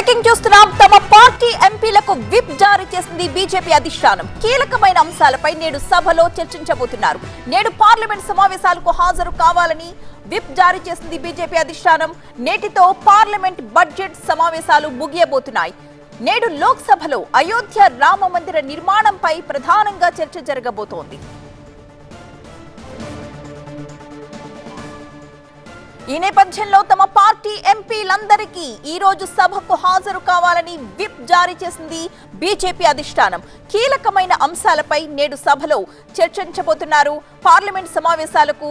Breaking చూస్తున్నాం తమ party ఎంపీలకు విప్ జారీ చేసింది బీజేపీ అధిష్టానం. కీలకమైన అంశాలపై నేడు సభలో చర్చించబోతున్నారు. నేడు పార్లమెంట్ సమావేశాలకు హాజరు కావాలని విప్ జారీ చేసింది బీజేపీ అధిష్టానం. నేటితో పార్లమెంట్ బడ్జెట్ సమావేశాలు ముగియబోతున్నాయి. నేడు లోక్సభలో అయోధ్య రామ మందిర నిర్మాణంపై ప్రధానంగా చర్చ జరగబోతోంది. ఈ నేపథ్యంలో తమ పార్టీ ఎంపీలందరికీ ఈ రోజు సభకు హాజరు కావాలని విప్ జారీ చేసింది బీజేపీ అధిష్టానం. కీలకమైన అంశాలపై నేడు సభలో చర్చించబోతున్నారు. పార్లమెంట్ సమావేశాలకు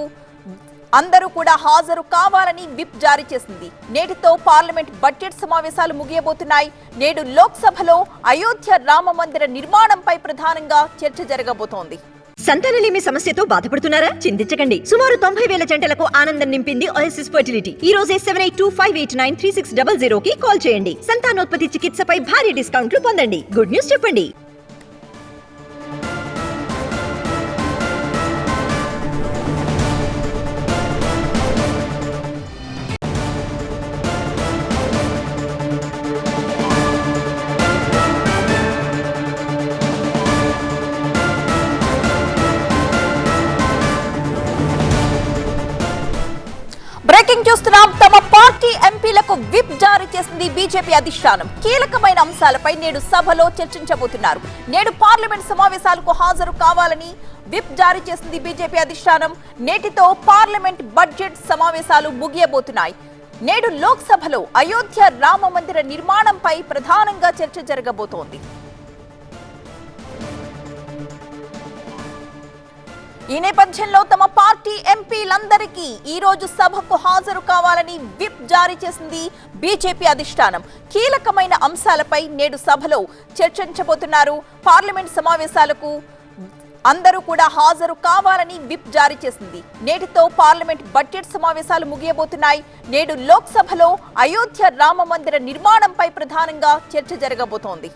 అందరూ కూడా హాజరు కావాలని విప్ జారీ చేసింది. నేటితో పార్లమెంట్ బడ్జెట్ సమావేశాలు ముగియబోతున్నాయి. నేడు లోక్సభలో అయోధ్య రామ మందిర నిర్మాణంపై ప్రధానంగా చర్చ జరగబోతోంది. సంతానలేమి సమస్యతో బాధపడుతున్నారా? చింతించకండి. సుమారు తొంభై వేల జంటలకు ఆనందం నింపింది ఓఎస్ఎస్ ఫర్టిలిటీ ఈ రోజే seven eight two five eight nine three six double zero కి కాల్ చేయండి. సంతానోత్పత్తి చికిత్సపై భారీ డిస్కౌంట్లు పొందండి. గుడ్ న్యూస్ చెప్పండి. బ్రేకింగ్ చూస్తున్నాం తమ పార్టీ ఎంపీలకు విప్ జారీ చేసింది బీజేపీ అధిష్టానం. కీలకమైన అంశాలపై నేడు సభలో చర్చించబోతున్నారు. నేడు పార్లమెంట్ సమావేశాలకు హాజరు కావాలని విప్ జారీ చేసింది బీజేపీ అధిష్టానం. నేటితో పార్లమెంట్ బడ్జెట్ సమావేశాలు ముగియబోతున్నాయి. నేడు లోక్సభలో అయోధ్య రామ మందిర నిర్మాణంపై ప్రధానంగా చర్చ జరగబోతోంది. ఈ నేపథ్యంలో తమ పార్టీ ఎంపీలందరికీ ఈ రోజు సభకు హాజరు కావాలని విప్ జారీ చేసింది బీజేపీ అధిష్టానం. కీలకమైన అంశాలపై నేడు సభలో చర్చించబోతున్నారు. పార్లమెంట్ సమావేశాలకు అందరూ కూడా హాజరు కావాలని విప్ జారీ చేసింది. నేటితో పార్లమెంట్ బడ్జెట్ సమావేశాలు ముగియబోతున్నాయి. నేడు లోక్సభలో అయోధ్య రామ మందిర నిర్మాణంపై ప్రధానంగా చర్చ జరగబోతోంది.